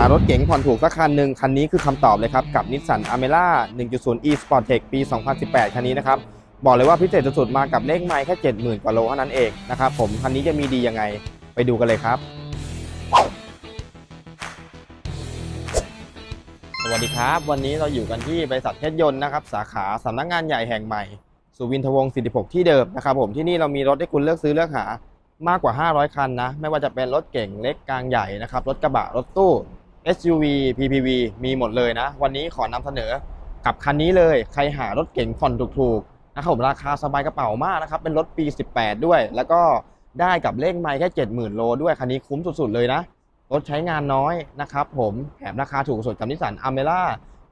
ารถเก๋งผ่อนถูกสักคันหนึ่งคันนี้คือคำตอบเลยครับ กับนิสสันอเมร่า1.0 e Sport Tech ปี 2018 คันนี้นะครับ บอกเลยว่าพิเศษสุดๆมากับเลขไมล์แค่ 70,000 กว่าโลเท่านั้นเองนะครับผมคันนี้จะมีดียังไงไปดูกันเลยครับ สวัสดีครับ วันนี้เราอยู่กันที่บริษัทเพชรยนต์นะครับ สาขาสำนักงานใหญ่แห่งใหม่ สุวินทวงศ์46 ที่เดิมนะครับผมที่นี่เรามีรถให้คุณเลือกซื้อเลือกหามากกว่า 500 คันนะ ไม่ว่าจะเป็นรถเก่งเล็กกลางใหญ่นะครับ รถกระบะ รถตู้ SUV PPV มีหมดเลยนะ วันนี้ขอนำเสนอกับคันนี้เลย ใครหารถเก่งผ่อนถูกๆนะครับผมราคาสบายกระเป๋ามากนะครับ เป็นรถปี 18 ด้วย แล้วก็ได้กับเลขไมล์แค่ 70,000 โลด้วย คันนี้คุ้มสุดๆเลยนะ รถใช้งานน้อยนะครับผมแถมราคาถูกสุดกับนิสสันอเมร่า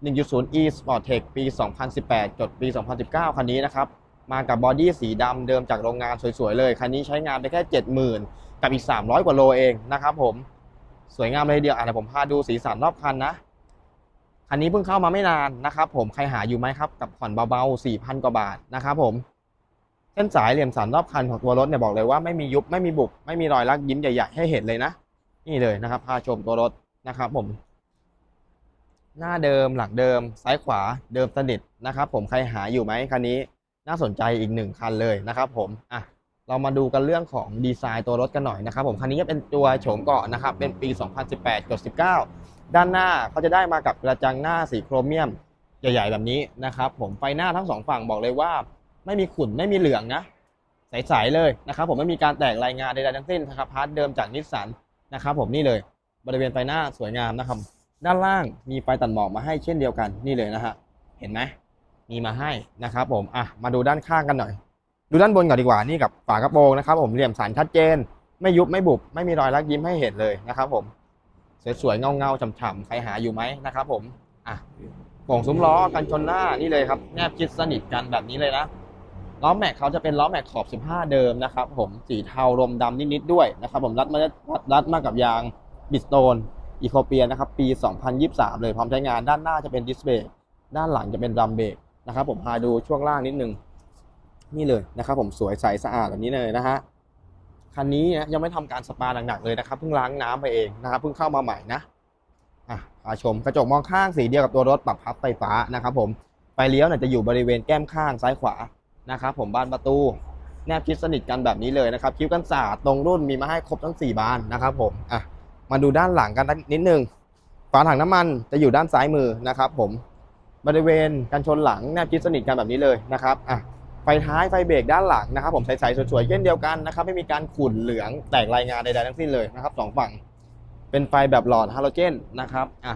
1.0 e Sport Tech ปี 2018 จดปี 2019 คันนี้นะครับ มากับบอดี้สีดำเดิมจากโรงงานสวยๆเลย คันนี้ใช้งานไปแค่ 70,000 กับอีก 300 กว่าโลเองนะครับผม สวยงามเลยเดียวอะเดี๋ยวผมพาดูสีสันรอบคันนะคันนี้เพิ่งเข้ามาไม่นานนะครับ ผมใครหาอยู่ไหมครับกับผ่อนเบาๆ4,000กว่าบาทนะครับผมเส้นสายเหลี่ยมสันรอบคันของตัวรถเนี่ยบอกเลยว่าไม่มียุบไม่มีบุกไม่มีรอยลักยิ้มใหญ่ๆให้เห็นเลยนะ นี่เลยนะครับ พาชมตัวรถนะครับ ผม หน้าเดิมหลังเดิม ซ้ายขวาเดิมสนิทนะครับ ผมใครหาอยู่ไหมคันนี้น่าสนใจอีกหนึ่งคันเลยนะครับ ผมอะ เรามาดูกันเรื่องของดีไซน์ตัวรถกันหน่อยนะครับผมคันนี้จะเป็นตัวโฉมเกาะนะครับเป็นปี 2018จด19 ด้านหน้าเขาจะได้มากับกระจังหน้าสีโครเมียมใหญ่ๆแบบนี้นะครับผมไฟหน้าทั้งสองฝั่งบอกเลยว่า ไม่มีขุ่นไม่มีเหลืองนะใสๆเลยนะครับผมไม่มีการแตกรายงานใดๆทั้งสิ้นนะครับพาร์ทเดิมจากนิสสันนะครับผมนี่เลยบริเวณไฟหน้าสวยงามนะครับด้านล่างมีไฟตัดหมอกมาให้เช่นเดียวกันนี่เลยนะฮะเห็นไหมมีมาให้นะครับผมอะมาดูด้านข้างกันหน่อย ดูด้านบนก่อนดีกว่านี่กับฝากระโปรงนะครับผมเหลี่ยมสันชัดเจน ไม่ยุบไม่บุบไม่มีรอยลักยิ้มให้เห็นเลยนะครับผมสวยๆเงาๆฉ่ำๆใครหาอยู่ไหมนะครับผมอะโป่งซุ้มล้อกันชนหน้านี่เลยครับแนบชิดสนิทกันแบบนี้เลยนะล้อแม็กเขาจะเป็นล้อแม็กขอบ 15 เดิมนะครับผมสีเทารมดำนิดๆด้วยนะครับผมรัดมารัดมากับยางบิสโตนอีโคเปียนะครับปี 2023 เลยพร้อมใช้งานด้านหน้าจะเป็นดิสเบรกด้านหลังจะเป็นดัมเบรกนะครับผมพาดูช่วงล่างนิดนึง นี่เลยนะครับผมสวยใสสะอาดแบบนี้เลยนะฮะคันนี้นะยังไม่ทำการสปาหนักๆเลยนะครับเพิ่งล้างน้ำไปเองนะครับเพิ่งเข้ามาใหม่นะอะพาชมกระจกมองข้างสีเดียวกับตัวรถปรับพับไฟฟ้านะครับผมไฟเลี้ยวเนี่ยจะอยู่บริเวณแก้มข้างซ้ายขวานะครับผมบานประตูแนบชิดสนิทกันแบบนี้เลยนะครับคิ้วกันศาสตร์ตรงรุ่นมีมาให้ครบทั้ง 4 บานนะครับผมอะมาดูด้านหลังกันนิดนึงฝาถังน้ำมันจะอยู่ด้านซ้ายมือนะครับผมบริเวณกันชนหลังแนบชิดสนิทกันแบบนี้เลยนะครับอะ ไฟท้ายไฟเบรกด้านหลังนะครับผมใสๆสวยๆเช่นเดียวกันนะครับไม่มีการขุ่นเหลืองแตกรายงานใดๆทั้งสิ้นเลยนะครับสองฝั่งเป็นไฟแบบหลอดฮาโลเจนนะครับอะ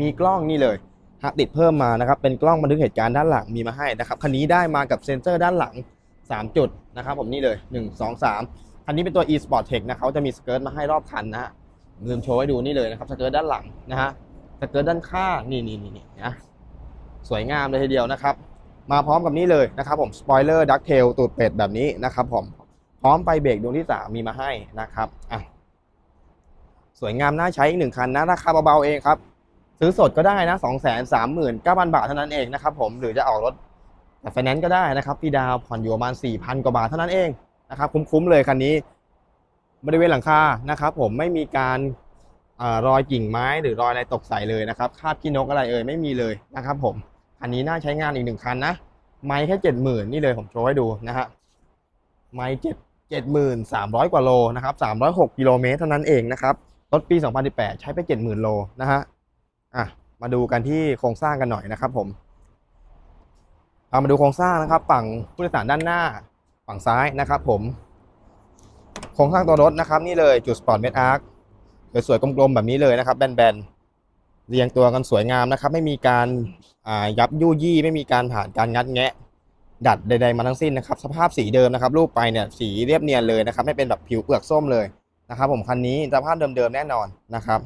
มีกล้องนี่เลยฮะติดเพิ่มมานะครับเป็นกล้องบันทึกเหตุการณ์ด้านหลังมีมาให้นะครับคันนี้ได้มากับเซ็นเซอร์ด้านหลัง 3 จุดนะครับผมนี่เลย 1 2 3 คันนี้เป็นตัว e sport tech นะเขาจะมีสเกิร์ตมาให้รอบคันนะฮะลืมโชว์ให้ดูนี่เลยนะครับสเกิร์ตด้านหลังนะฮะสเกิร์ตด้านข้างนี่นี่นี่นี่นะสวยงามเลยทีเดียวนะครับ มาพร้อมกับนี่เลยนะครับผมสปอยเลอร์ดักเทลตูดเป็ดแบบนี้นะครับผมพร้อมไฟเบรกดวงที่ 3 มีมาให้นะครับอะสวยงามน่าใช้อีกหนึ่งคันนะราคาเบาๆเองครับ ซื้อสดก็ได้นะ2 3 9 0 0 0 บาทเท่านั้นเองนะครับผมหรือจะออกรถแต่ไฟแนนซ์ก็ได้นะครับพี่ดาวผ่อนอยู่ประมาณ4,000 กว่าบาทเท่านั้นเองนะครับคุ้มๆเลยคันนี้บริเวณหลังคานะครับผมไม่มีการอรอยกิ่งไม้หรือรอยอะไรตกใส่เลยนะครับคาบขี้นกอะไรเอ่ยไม่มีเลยนะครับผม อันนี้น่าใช้งานอีกหนึ่งคันนะ ไม้แค่เจ็ดหมื่นนี่เลยผมโชว์ให้ดูนะฮะ ไม้เจ็ดเจ็ดหมื่นสามร้อยกว่าโลนะครับสามร้อยหกกิโลเมตรเท่านั้นเองนะครับรถปีสองพันสิบแปดใช้ไปเจ็ดหมื่นโลนะฮะ อะ มาดูกันที่โครงสร้างกันหน่อยนะครับผมเอามาดูโครงสร้างนะครับ ฝั่งผู้โดยสารด้านหน้าฝั่งซ้ายนะครับผม โครงสร้างตัวรถนะครับ นี่เลยจุดสปอร์ตเมดอาร์คสวยๆกลมๆแบบนี้เลยนะครับแบนๆ เรียงตัวกันสวยงามนะครับ ไม่มีการยับยุยี่ไม่มีการผ่านการงัดแงะ ดัดใด ๆ มาทั้งสิ้นนะครับ สภาพสีเดิมนะครับ รูปไปเนี่ยสีเรียบเนียนเลยนะครับ ไม่เป็นแบบผิวเปลือกส้มเลยนะครับ ผมคันนี้สภาพเดิมๆแน่นอนนะครับ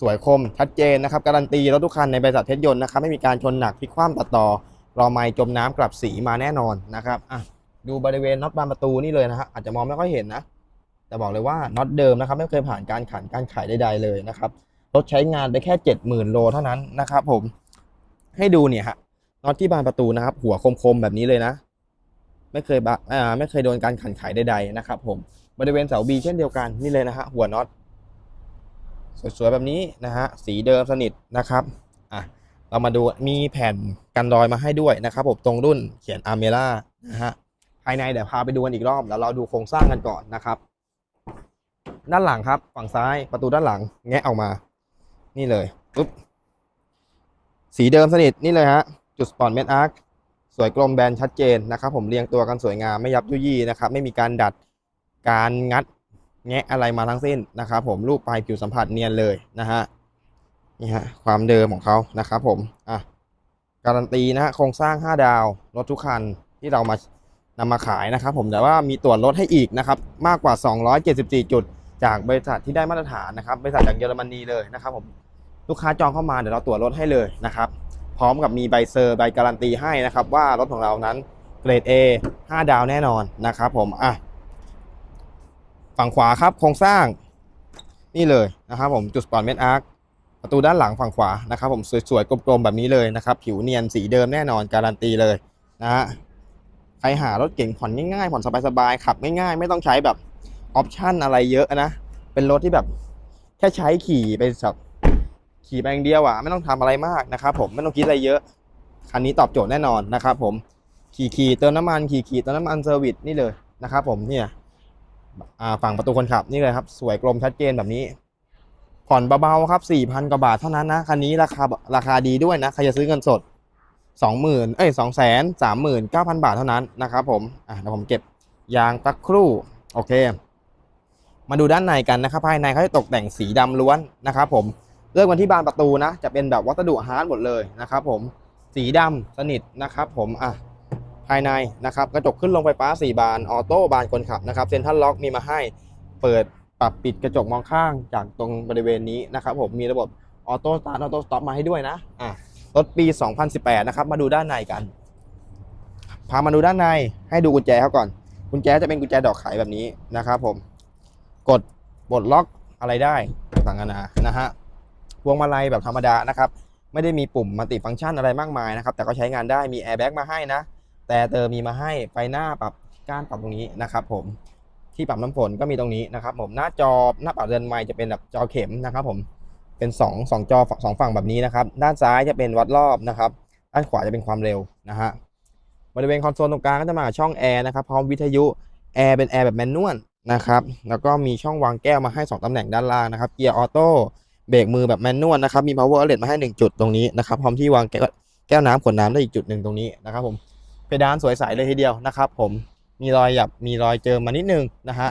สวยคมชัดเจนนะครับ การันตีรถทุกคันในบริษัทเพชรยนต์นะครับไม่มีการชนหนักพลิกคว่ำตัดต่อรอไม้จมน้ำกลับสีมาแน่นอนนะครับอะดูบริเวณน็อตบานประตูนี่เลยนะฮะอาจจะมองไม่ค่อยเห็นนะแต่บอกเลยว่าน็อตเดิมนะครับ ไม่เคยผ่านการขันการขายใดๆเลยนะครับ รถใช้งานไปแค่ 70,000 โลเท่านั้นนะครับผมให้ดูเนี่ยฮะน็อตที่บานประตูนะครับ หัวคมๆแบบนี้เลยนะ ไม่เคยบะอ่าไม่เคยโดนการขันขายใดๆนะครับ ผมบริเวณเสาบีเช่นเดียวกันนี่เลยนะฮะหัวน็อตสวยๆแบบนี้นะฮะสีเดิมสนิทนะครับอะเรามาดูมีแผ่นกันรอยมาให้ด้วยนะครับผมตรงรุ่นเขียนอาร์เมล่านะฮะภายในเดี๋ยวพาไปดูกันอีกรอบแล้วเราดูโครงสร้างกันก่อนนะครับ ด้านหลังครับ ฝั่งซ้ายประตูด้านหลังแงะออกมา นี่เลยปุ๊บสีเดิมสนิทนี่เลยฮะจุดสปอร์ตเมดอาร์คสวยกลมแบนชัดเจนนะครับผมเรียงตัวกันสวยงามไม่ยับยุยี่นะครับไม่มีการดัดการงัดแงะอะไรมาทั้งสิ้นนะครับผมรูปปลายผิวสัมผัสเนียนเลยนะฮะนี่ฮะความเดิมของเขานะครับผมอะการันตีนะฮะโครงสร้าง 5 ดาวรถทุกคันที่เรามานำมาขายนะครับผมแต่ว่ามีตรวจรถให้อีกนะครับมากกว่า 274 จุด จากบริษัทที่ได้มาตรฐานนะครับบริษัทจากเยอรมนีเลยนะครับผม ลูกค้าจองเข้ามาเดี๋ยวเราตรวจรถให้เลยนะครับพร้อมกับมีใบเซอร์ใบการันตีให้นะครับ ว่ารถของเรานั้นเกรด A 5 ดาวแน่นอนนะครับผมอะฝั่งขวาครับโครงสร้างนี่เลยนะครับผมจุดสปอร์ตเมดอาร์คประตูด้านหลังฝั่งขวานะครับผมสวยๆกลมๆแบบนี้เลยนะครับ ผิวเนียนสีเดิมแน่นอนการันตีเลยนะฮะใครหารถเก่งผ่อนง่ายๆผ่อนสบายๆขับง่ายๆ ไม่ต้องใช้แบบออปชันอะไรเยอะนะ เป็นรถที่แบบแค่ใช้ขี่ไปแบบ ขี่ไปอย่างเดียวอะไม่ต้องทำอะไรมากนะครับผมไม่ต้องคิดอะไรเยอะคันนี้ตอบโจทย์แน่นอนนะครับผมขี่ขี่เติมน้ำมันขี่ขี่เติมน้ำมันเซอร์วิสนี่เลยนะครับผมเนี่ยฝั่งประตูคนขับนี่เลยครับ สวยกลมชัดเจนแบบนี้ ผ่อนเบาๆครับสี่พันกว่าบาทเท่านั้นนะคันนี้ราคาราคาดีด้วยนะใครจะซื้อเงินสดสองหมื่นเอ้ยสองแสนสามหมื่นเก้าพันบาทเท่านั้นนะครับผมอะเดี๋ยวผมเก็บยางตักครู่โอเค มาดูด้านในกันนะครับภายในเขาจะตกแต่งสีดำล้วนนะครับผม เลือกมาที่บานประตูนะ จะเป็นแบบวัสดุฮาร์ดหมดเลยนะครับผมสีดำสนิทนะครับผมอะภายในนะครับกระจกขึ้นลงไฟฟ้า 4 บานออโต้บานคนขับนะครับเซ็นทรัลล็อกมีมาให้เปิดปรับปิดกระจกมองข้างจากตรงบริเวณนี้นะครับผมมีระบบออโต้สตาร์ทออโต้สต็อปมาให้ด้วยนะอะรถปี 2018 นะครับ มาดูด้านในกัน พามาดูด้านในให้ดูกุญแจเขาก่อน กุญแจจะเป็นกุญแจดอกไขแบบนี้นะครับผม กดปลดล็อกอะไรได้ต่างๆนานานะฮะ วงมาลัยแบบธรรมดานะครับไม่ได้มีปุ่มมัลติฟังก์ชันอะไรมากมายนะครับแต่ก็ใช้งานได้มีแอร์แบ็กมาให้นะแต่เตอร์มีมาให้ไฟหน้าปรับก้านปรับตรงนี้นะครับผมที่ปรับน้ำฝนก็มีตรงนี้นะครับผมหน้าจอหน้าปัดเรือนไม้จะเป็นแบบจอเข็มนะครับผมเป็น2องสองจอสองฝั่งแบบนี้นะครับด้านซ้ายจะเป็นวัดรอบนะครับด้านขวาจะเป็นความเร็วนะฮะบริเวณคอนโซลตรงกลางก็จะมาช่องแอร์นะครับพร้อมวิทยุแอร์เป็นแอร์แบบแมนนวลนะครับแล้วก็มีช่องวางแก้วมาให้ 2ตำแหน่งด้านล่างนะครับเกียร์ออโต้ เบรกมือแบบแมนนวลนะครับ มี power outlet มาให้ 1 จุดตรงนี้นะครับ พร้อมที่วางแก้วแก้วน้ำขวดน้ำได้อีกจุดหนึ่งตรงนี้นะครับผม เพดานสวยใสเลยทีเดียวนะครับผม มีรอยหยับ มีรอยเจิมมานิดนึงนะฮะ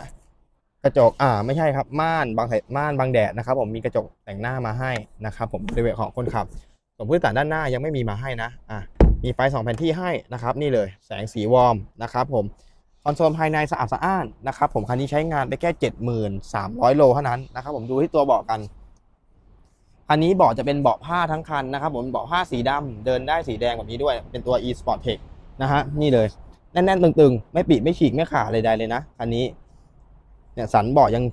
กระจก อ่า ไม่ใช่ครับ ม่านบางแดดม่านบางแดดนะครับ ผม มีกระจกแต่งหน้ามาให้นะครับผมบริเวณของคนขับส่วนผู้โดยสารด้านหน้ายังไม่มีมาให้นะ อะมีไฟ2แผ่นที่ให้นะครับ นี่เลย แสงสีวอร์มนะครับผมคอนโซลภายในสะอาดสะอ้านนะครับผมคันนี้ใช้งานไปแค่ 73,000 โลเท่านั้นนะครับผมดูที่ตัวเบาะกัน อันนี้เบาะจะเป็นเบาะผ้าทั้งคันนะครับผมเบาะผ้าสีดำเดินได้สีแดงแบบนี้ด้วย เป็นตัว e sport tech นะฮะนี่เลยแน่นๆตึงๆ ไม่ปิดไม่ฉีกไม่ขาดเลยใดเลยนะคันนี้เนี่ยสันเบาะยัง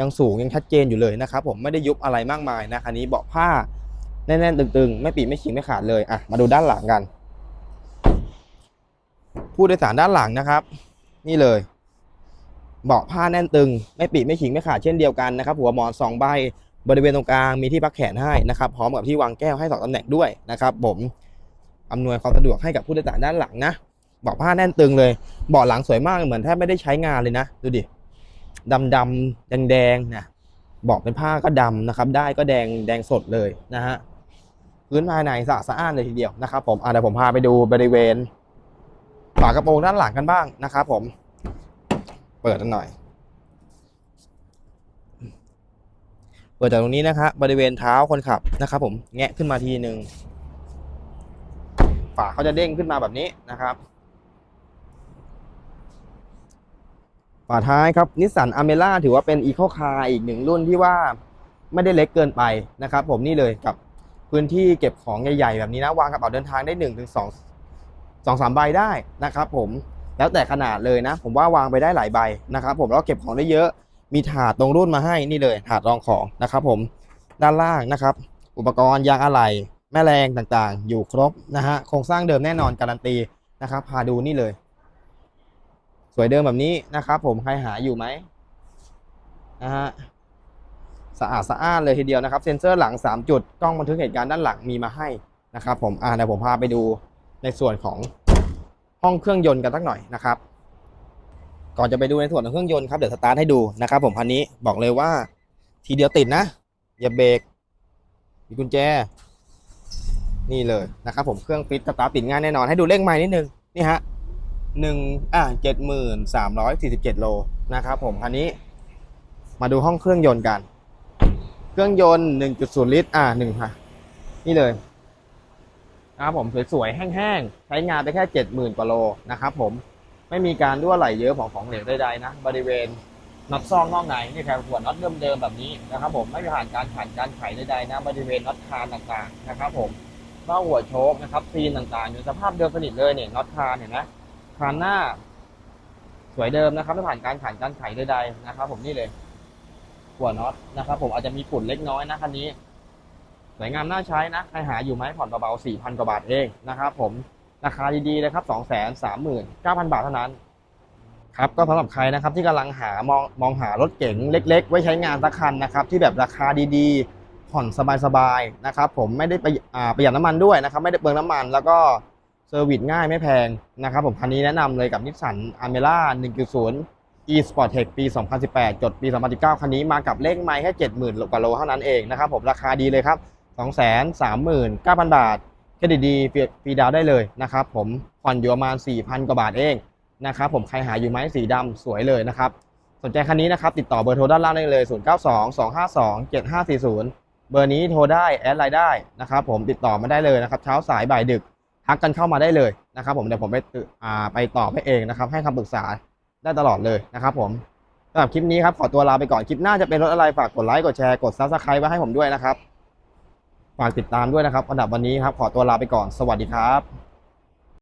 ยังสูงยังชัดเจนอยู่เลยนะครับผมไม่ได้ยุบอะไรมากมายนะคันนี้เบาะผ้าแน่นๆตึงๆ ไม่ปิดไม่ฉีกไม่ขาดเลยอะมาดูด้านหลังกัน ผู้โดยสารด้านหลังนะครับ นี่เลยเบาะผ้าแน่นตึง ไม่ปิดไม่ฉิงไม่ขาดเช่นเดียวกันนะครับหัวหมอนสองใบ บริเวณตรงกลางมีที่พักแขนให้นะครับพร้อมกับที่วางแก้วให้สองตำแหน่งด้วยนะครับผมอำนวยความสะดวกให้กับผู้โดยสารด้านหลังนะเบาะผ้าแน่นตึงเลยเบาะหลังสวยมากเหมือนแทบไม่ได้ใช้งานเลยนะ ดูดิดำดำแดงแดงนะเบาะเป็นผ้าก็ดำนะครับ ได้ก็แดงแดงสดเลยนะฮะพื้นภายในสะอาดสะอ้านเลยทีเดียวนะครับ ผมอะเดี๋ยวผมพาไปดูบริเวณฝากระโปรงด้านหลังกันบ้างนะครับ ผม เปิดกันหน่อย เปิดจากตรงนี้นะครับบริเวณเท้าคนขับนะครับ ผมแงะขึ้นมาทีหนึ่งฝาเขาจะเด้งขึ้นมาแบบนี้นะครับฝาท้ายครับนิสสันอเมร่าถือว่าเป็นอีโคคาร์อีกหนึ่งรุ่นที่ว่าไม่ได้เล็กเกินไปนะครับ ผมนี่เลยกับพื้นที่เก็บของใหญ่ๆแบบนี้นะวางกระเป๋าเดินทางได้หนึ่งถึงสองสองสามใบได้นะครับ ผมแล้วแต่ขนาดเลยนะ ผมว่าวางไปได้หลายใบนะครับ ผมแล้วเก็บของได้เยอะ มีถาดตรงรุ่นมาให้นี่เลยถาดรองของนะครับผมด้านล่างนะครับ อุปกรณ์ยางอะไหล่แม่แรงต่างๆ อยู่ครบนะฮะโครงสร้างเดิมแน่นอนการันตีนะครับ พาดูนี่เลย สวยเดิมแบบนี้นะครับผมใครหาอยู่ไหมนะฮะสะอาดสะอ้านเลยทีเดียวนะครับ เซ็นเซอร์หลัง 3 จุดกล้องบันทึกเหตุการณ์ด้านหลังมีมาให้นะครับ ผมอ่าเดี๋ยวผมพาไปดูในส่วนของห้องเครื่องยนต์กันสักหน่อยนะครับ ก่อนจะไปดูในส่วนของเครื่องยนต์ครับเดี๋ยวสตาร์ทให้ดูนะครับ ผมคันนี้บอกเลยว่า ทีเดียวติดนะอย่าเบรกมีกุญแจ นี่เลยนะครับ ผมเครื่องฟิตสตาร์ทติดง่ายแน่นอนให้ดูเลขไม้นิดนึงนี่ฮะหนึ่งอ่าเจ็ดหมื่นสามร้อยสี่สิบเจ็ดโลนะครับผมคันนี้มาดูห้องเครื่องยนต์กัน เครื่องยนต์หนึ่งจุดศูนย์ลิตรอ่าหนึ่งค่ะ นี่เลยนะครับผมสวยๆแห้งๆใช้งานไปแค่เจ็ดหมื่นกว่าโลนะครับผม ไม่มีการรั่วไหลเยอะของของเหลวใดๆนะ บริเวณน็อตซองนอกในนี่แค่หัวน็อตเดิมๆแบบนี้นะครับ ผมไม่ผ่านการผ่านการไขใดๆนะบริเวณน็อตคานต่างๆนะครับ ผมนอกหัวโชคนะครับซีนต่างๆ อยู่สภาพเดิมสนิทเลยเนี่ยน็อตคานเห็นไหมคานหน้า สวยเดิมนะครับไม่ผ่านการผ่านการไขใดๆนะครับ ผมนี่เลย หัวน็อตนะครับ ผมอาจจะมีฝุ่นเล็กน้อยนะคันนี้สวยงามน่าใช้นะใครหาอยู่ไหมผ่อนเบาๆสี่พันกว่าบาทเองนะครับ ผม ราคาดีๆเลยครับสองแสนสามหมื่นเก้าพันบาทเท่านั้น ครับ ก็สำหรับใครนะครับที่กำลังหามองมองหารถเก๋งเล็ก ๆ ไว้ใช้งานสักคันนะครับ ที่แบบราคาดีๆ ผ่อนสบายๆนะครับ ผมไม่ได้ไปประหยัดน้ำมันด้วยนะครับ ไม่ได้เปลืองน้ำมัน แล้วก็เซอร์วิสง่ายไม่แพงนะครับ ผมคันนี้แนะนำเลยกับนิสสันอเมร่า1.0 e Sport Tech ปี 2018 จดปี 2019 คันนี้มากับเลขไมล์แค่ 70,000 กว่าโลเท่านั้นเองนะครับผมราคาดีเลยครับ 239,000 บาท เครดิตดีฟรีดาวได้เลยนะครับผมผ่อนอยู่ประมาณ 4,000 กว่าบาทเองนะครับผมใครหาอยู่ไหมสีดำสวยเลยนะครับสนใจคันนี้นะครับติดต่อเบอร์โทรด้านล่างได้เลย 0922527540 เบอร์นี้โทรได้แอดไลน์ได้นะครับผมติดต่อมาได้เลยนะครับเช้าสายบ่ายดึกทักกันเข้ามาได้เลยนะครับผมเดี๋ยวผมไปตึอ่าไปตอบให้เองนะครับให้คำปรึกษาได้ตลอดเลยนะครับผมสำหรับคลิปนี้ครับขอตัวลาไปก่อนคลิปหน้าจะเป็นรถอะไรฝากกดไลค์กดแชร์กดซับสไครต์ไว้ให้ผมด้วยนะครับ ฝากติดตามด้วยนะครับอันดับวันนี้ครับขอตัวลาไปก่อนสวัสดีครับ